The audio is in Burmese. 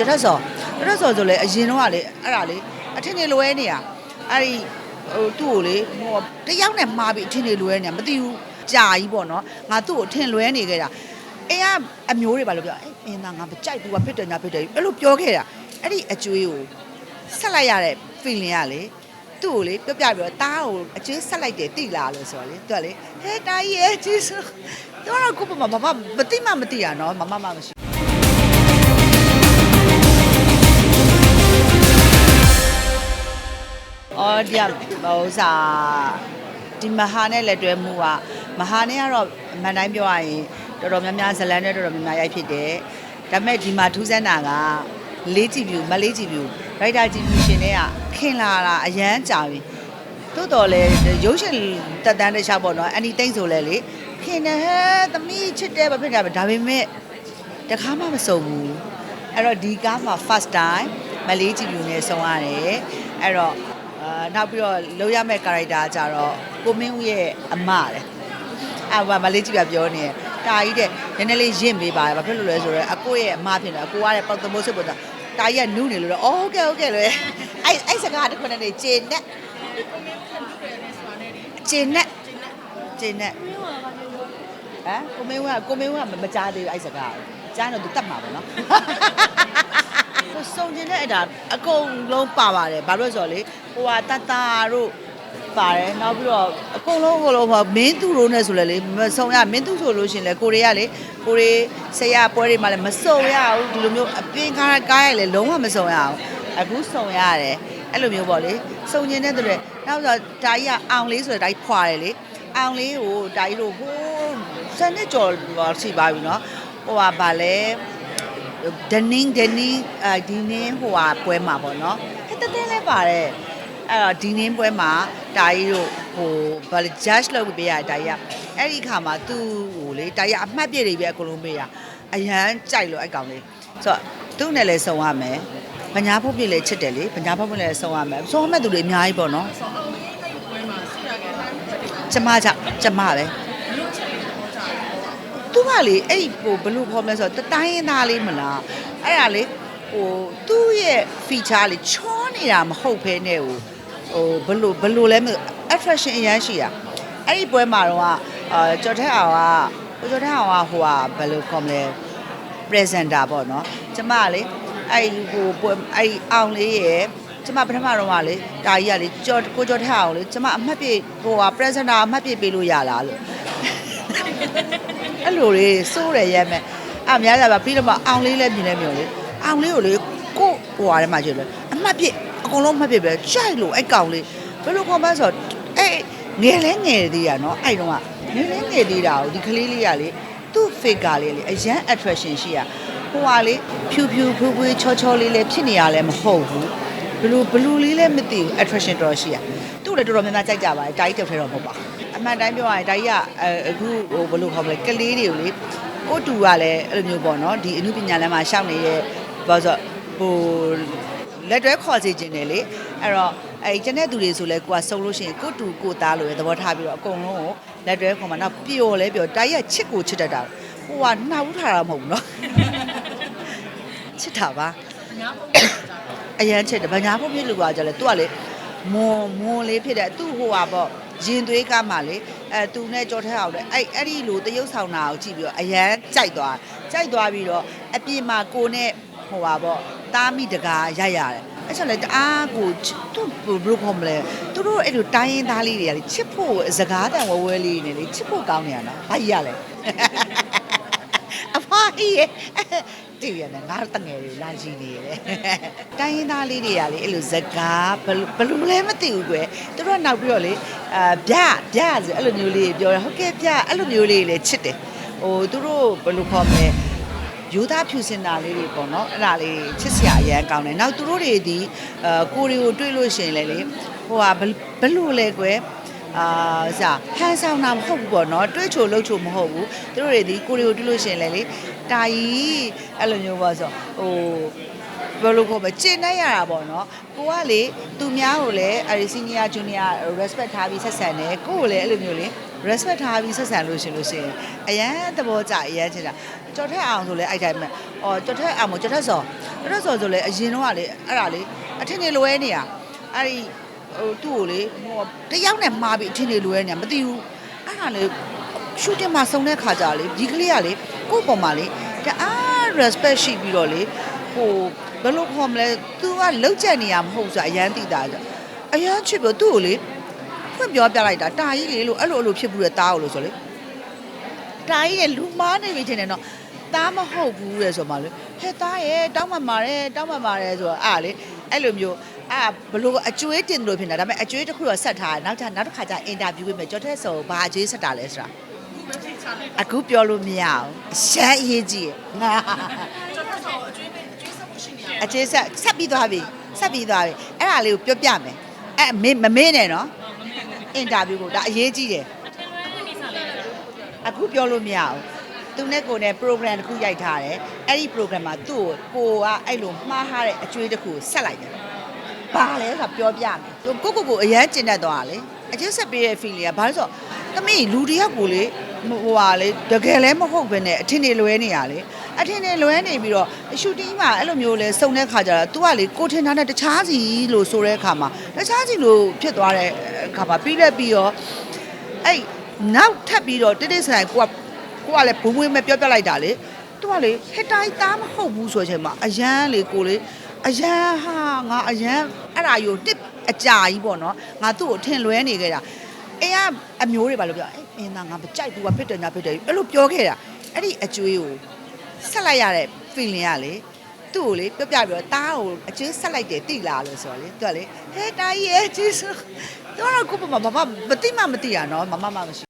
ကျထက်စောကျထက်စောဆိုလေအရင်တော့ကလေအဲ့ဒါလေအထင်နေလွဲနေရအဲ့ဒီဟိုသူ့ကိုလေဟိုတယောက်နဲ့မှားပြီးအထင်နေလွဲနေရမသိဘူးကြာကြီးပေါ့နော်ငါသူ့ကိုအထင်လွဲနေခဲ့တာအေးကအမျိုးတွေပါလို့ပြောအေးအင်းသားငါမကြိုက်ဘူးကဖြစ်တယ်ညာဖြစ်တယ်အဲ့လိုပြောခဲ့တာအဲ့ဒီအကျွေးကိုဆက်လိုက်ရတဲ့ feeling ကလေသူ့ကိုလေပြောပြပြီးတော့တားကိုအကျွေးဆက်လိုက်တယ်တိလားလို့ဆိုတော့လေသူကလေဟဲတားရဲ့ကျေးဇူးသူကတော့ကိုပမမမမတိမမတိရနော်မမမမရှိ အော်ဒီကဟိုစားဒီမဟာနဲ့လက်တွဲမှုကမဟာနဲ့ကတော့အမှန်တိုင်းပြောရရင်တော်တော်များများဇလန်နဲ့တော်တော်များများရိုက်ဖြစ်တယ်ဒါပေမဲ့ဒီမှာထူးဆန်းတာကလေးကြည့်ပြူမလေးကြည့်ပြူရိုက်တာကြည့်ပြူရှင်တွေကခင်လာတာအရန်ကြာပြီတိုးတော်လဲရုပ်ရှင်တက်တန်းတစ်ခြားပေါ့နော်အန်ဒီတိတ်ဆိုလဲလေခင်တယ်ဟဲ့သမီးချစ်တယ်ပဲဖြစ်ကြပါဒါပေမဲ့တခါမှမစုံဘူးအဲ့တော့ဒီကားမှာ first time မလေးကြည့်ပြူနဲ့ဆုံရတယ်အဲ့တော့ အာနောက်ပြီးတော့လုံးရမဲ့ character ကြတော့ကိုမင်းဦးရဲ့အမတဲ့အာဘာမလေးကြည့်ပြပြောနေတယ်တာကြီးတဲ့နည်းနည်းလေးရင့်ပေးပါဘာဖြစ်လို့လဲဆိုတော့အကိုရဲ့အမဖြစ်နေအကိုကတဲ့ပေါက်သမိုးစစ်ပေါ်တာတာကြီးကနုနေလို့တော့အော်ဟုတ်ကဲ့ဟုတ်ကဲ့လေအဲ့အဲ့စကားတစ်ခုနဲ့နေဂျင်းနဲ့ဂျင်းနဲ့ဂျင်းနဲ့ဟမ်ကိုမင်းဦးကကိုမင်းဦးကမကြားသေးဘူးအဲ့စကားကြားတော့သူတတ်မှာပေါ့နော် ကိုစုံကျင်တဲ့အတာအကုန်လုံးပါပါတယ်ဘာလို့လဲဆိုတော့လေဟိုဟာတတတို့ပါတယ်နောက်ပြီးတော့အကုန်လုံးအကုန်လုံးဟိုမင်းသူတို့နဲ့ဆိုလဲလေမစုံရမင်းသူဆိုလို့ရှရင်လေကိုရီးယားလေကိုရီးဆရာပွဲတွေမှာလည်းမစုံရဘူးဒီလိုမျိုးအပင်ကားကားရလေလုံးဝမစုံရအောင်အခုစုံရတယ်အဲ့လိုမျိုးပေါ့လေစုံကျင်တဲ့တူတယ်နောက်ဆိုဒါကြီးကအောင်လေးဆိုတဲ့ဒါကြီးဖွာတယ်လေအောင်လေးကိုဒါကြီးတို့ဟိုးစနစ်ကျော်ရှိပါပြီနော်ဟိုဟာဗာလဲ ဒနင်းဒနင်းအဲဒီနင်းဟိုဟာပွဲမှာပေါ့နော်ဟဲ့တတဲလဲပါတယ်အဲ့တော့ဒီနင်းပွဲမှာတာကြီးတို့ဟိုဘာလဲ judge လုပ်ပေးရတာကြီးကအဲ့ဒီခါမှာသူ့ဟိုလေတာကြီးအမှတ်ပြည့်တွေပဲအကုန်လုံးပေးရအရန်ကြိုက်လို့အဲ့ကောင်လေးဆိုတော့သူ့နဲ့လည်းစုံရမယ်ပညာဖို့ပြည့်လည်းချစ်တယ်လေပညာဖို့ပြည့်လည်းစုံရမယ်စုံရမဲ့သူတွေအများကြီးပေါ့နော်ကျမကြောင့်ကျမပဲ သူကလေအဲ့ဟိုဘယ်လိုခေါ်မလဲဆိုတော့တတိုင်းရင်းသားလေးမလားအဲ့ဒါလေဟိုသူ့ရဲ့ feature လေးချောနေတာမဟုတ်ဘဲနဲ့ဟိုဟိုဘယ်လိုဘယ်လိုလဲမသိဘူး attraction အရန်ရှိတာအဲ့ဒီပွဲမှာတော့အာကြော်ထက်အောင်ကဟိုကြော်ထက်အောင်ကဟိုဟာဘယ်လိုခေါ်မလဲ presenter ပေါ့နော်ကျမကလေအဲ့ဟိုပွဲအဲ့အောင်လေးရဲ့ကျမပထမတော့ကလေတာကြီးကလေကြော်ကိုကြော်ထက်အောင်လေကျမအမှတ်ပြဟိုဟာ presenter အမှတ်ပြပေးလို့ရလားလို့ အဲ့လိုလေစိုးတယ်ရဲမဲ့အများကြပါပြီးတော့မှအောင်လေးလည်းမြင်လဲမြင်လေအောင်လေးကိုလေကို့ဟိုဟာထဲမှာကျတယ်အမှတ်ပြအကုန်လုံးအမှတ်ပြပဲကြိုက်လို့အဲ့ကောင်လေးဘယ်လိုခေါ်မလဲဆိုတော့အဲ့ငယ်လဲငယ်သေးရနော်အဲ့တော့ကငယ်လဲငယ်သေးတာကိုဒီကလေးလေးကလေသူ့ figure လေးလေအရန် attraction ရှိရဟိုဟာလေဖြူဖြူဖွေးဖွေးချောချောလေးလည်းဖြစ်နေရလဲမဟုတ်ဘူးဘလူဘလူလေးလည်းမသိဘူး attraction တော်တော်ရှိရသူ့လည်းတော်တော်များများကြိုက်ကြပါတယ်တာကြီးတက်ထဲတော့မဟုတ်ပါဘူး အမှန်တိုင်းပြောရရင်တာကြီးကအဲအခုဟိုဘယ်လိုခေါ်မလဲကလေးတွေကိုလေကိုတူကလည်းအဲ့လိုမျိုးပေါ့နော်ဒီအမှုပညာလမ်းမှာရှောက်နေတဲ့ဘာလို့ဆိုဟိုလက်တွဲခေါ်စီခြင်းတယ်လေအဲ့တော့အဲကျန်တဲ့သူတွေဆိုလဲကိုကစုံလို့ရှိရင်ကိုတူကိုသားလို့ရသဘောထားပြီးတော့အကုန်လုံးကိုလက်တွဲခေါ်မှာနောက်ပျော်လဲပျော်တာကြီးကချစ်ကိုချစ်တတ်တာဟိုကနှောက်ထားတာမဟုတ်ဘူးနော်ချစ်တာပါအရန်ချက်တယ်ဗညာဖို့ဖြစ်လို့ကကြလဲသူကလေမွန်မွန်လေးဖြစ်တယ်သူ့ဟိုဟာပေါ့ ရင်သွေးကားမှလေအဲသူနဲ့ကြောထဲအောင်လေအဲ့အဲ့ဒီလိုတရုပ်ဆောင်တာကိုကြည့်ပြီးတော့အရန်ကြိုက်သွားကြိုက်သွားပြီးတော့အပြင်မှာကိုနဲ့ဟိုဟာပေါ့တားမိတကာရိုက်ရတယ်အဲ့ချက်လေတအားကိုသူဘယ်လိုခေါ်မလဲသူတို့အဲ့လိုတိုင်းရင်းသားလေးတွေကလေချစ်ဖို့စကားတန်ဝဲဝဲလေးနေလေချစ်ဖို့ကောင်းနေရနော်ဘာကြီးရလဲအဖွားကြီးရဲ့ တည်ရတယ်ငါတငယ်တွေလာကြည့်နေရတယ်တိုင်းရင်းသားလေးတွေကလေအဲ့လိုဇကားဘယ်လိုဘယ်လိုလဲမသိဘူးကွယ်သူတို့ကနောက်ပြီးတော့လေအာဗျဗျဆိုအဲ့လိုမျိုးလေးပြောတယ်ဟုတ်ကဲ့ဗျအဲ့လိုမျိုးလေးလည်းချစ်တယ်ဟိုသူတို့ဘယ်လိုခေါ်မလဲယူသားဖြူစင်တာလေးတွေပေါ့နော်အဲ့ဒါလေးချစ်စရာအရန်ကောင်းတယ်နောက်သူတို့တွေဒီအာကိုရီကိုတွေ့လို့ရှရင်လေလေဟိုဟာဘယ်ဘယ်လိုလဲကွယ် အာစာဟန်ဆောင်တာမဟုတ်ဘူးပေါ့နော်တွေးချိုလှုပ်ချိုမဟုတ်ဘူးသူတို့တွေဒီကိုရီကိုတွေ့လို့ရှရင်လေလေတာကြီးအဲ့လိုမျိုးပေါ့ဆိုဟိုဘယ်လိုခေါ်မလဲကျင့်နေရတာပေါ့နော်ကိုကလေသူများကိုလည်းအဲဒီ senior junior respect ထားပြီးဆက်ဆံတယ်ကိုကိုလည်းအဲ့လိုမျိုးလေ respect ထားပြီးဆက်ဆံလို့ရှရင်လို့ရှရင်အရန်သဘောကျအရန်ချင်တာကြော်ထက်အောင်ဆိုလဲအဲ့တိုင်းပဲ။အော်ကြော်ထက်အောင်မကြော်ထက်စော်ကြော်ထက်စော်ဆိုလဲအရင်တော့ကလေအဲ့ဒါလေအထင်နေလွဲနေရအဲ့ဒီ ဟိုသူ့ကိုလေဟိုတယောက်နဲ့မှားပြီးအထင်နေလွဲနေရမသိဘူးအဲ့ဒါလေ shooting မှာစုံတဲ့ခါကြလေဒီကလေးကလေကိုယ့်ပေါ်မှာလေတအား respect ရှိပြီးတော့လေဟိုဘယ်လိုခေါ်မလဲ तू ကလောက်ချက်နေရမဟုတ်ဆိုအရန်တိတာကြအရန်ချစ်ပြီးသူ့ကိုလေဖွင့်ပြောပြလိုက်တာတာကြီးလေလို့အဲ့လိုအဲ့လိုဖြစ်ဘူးတဲ့တားကိုလို့ဆိုလေတာကြီးရဲ့လူမားနေပြီထင်တယ်နော်တားမဟုတ်ဘူးတဲ့ဆိုမှလေဟဲ့တားရဲ့တောင်းမှမာတယ်တောင်းမှမာတယ်ဆိုတော့အဲ့လေအဲ့လိုမျိုး အာဘလို့အကျွေးတင်လို့ဖြစ်နေတာဒါပေမဲ့အကျွေးတစ်ခုတော့ဆက်ထားတယ်နောက်ထပ်နောက်တစ်ခါကျအင်တာဗျူးပေးမယ်ကြော်တဲ့ဆိုဘာအကျွေးဆက်တာလဲဆိုတာအခုပြောလို့မရအောင်ရှမ်းအရေးကြီးရငါအကျေးဆက်ဆက်ပြီးသွားပြီဆက်ပြီးသွားပြီအဲ့ဒါလေးကိုပြောပြမယ်အဲ့မင်းမမေးနဲ့နော်အင်တာဗျူးကိုဒါအရေးကြီးတယ်အခုပြောလို့မရအောင်သူနဲ့ကိုနဲ့ program တစ်ခုရိုက်ထားတယ်အဲ့ဒီ program မှာသူ့ကိုကိုကအဲ့လိုမှားထားတဲ့အကျွေးတစ်ခုကိုဆက်လိုက်တယ် ဘာလဲဆိုတာပြောပြမယ်သူကိုကိုကိုအရန်ကျင်တတ်သွားတာလေအကျေးဆက်ပေးတဲ့ feeling ကဘာလို့ဆိုတော့သမီးလူတယောက်ကိုလေဟိုဟာလေတကယ်လည်းမဟုတ်ဘဲနဲ့အထင်တွေလွဲနေရလေအထင်တွေလွဲနေပြီးတော့ရှူတင်းမှာအဲ့လိုမျိုးလေစုံတဲ့ခါကျတော့ तू ကလေကိုထင်ထားတဲ့တခြားစီလို့ဆိုတဲ့အခါမှာတခြားစီလို့ဖြစ်သွားတဲ့အခါမှာပြီးလက်ပြီးတော့အဲ့နောက်ထပ်ပြီးတော့တိတိဆိုင်ကိုကကိုကလည်းဘုံဘွေးမဲ့ပြောပြလိုက်တာလေသူကလေဟက်တိုင်းသားမဟုတ်ဘူးဆိုချိန်မှာအရန်လေကိုလေ အရန်ဟာငါအရန်အဲ့ဒါယူတစ်အကြာကြီးပေါ့နော်ငါသူ့ကိုထင်လွဲနေခဲ့တာအင်းကအမျိုးတွေပါလို့ပြောအဲ့အင်းသားငါမကြိုက်ဘူးကဖြစ်တယ်ညာဖြစ်တယ်အဲ့လိုပြောခဲ့တာအဲ့ဒီအကျွေးကိုဆက်လိုက်ရတဲ့ feeling ကလေသူ့ကိုလေပြောပြပြီးတော့တားကိုအကျွေးဆက်လိုက်တယ်တိလာလို့ဆိုတော့လေသူကလေဟဲတားရဲ့ကျေးဇူးတော့ကိုပမမမမသိမှမသိရနော်မမမမရှိ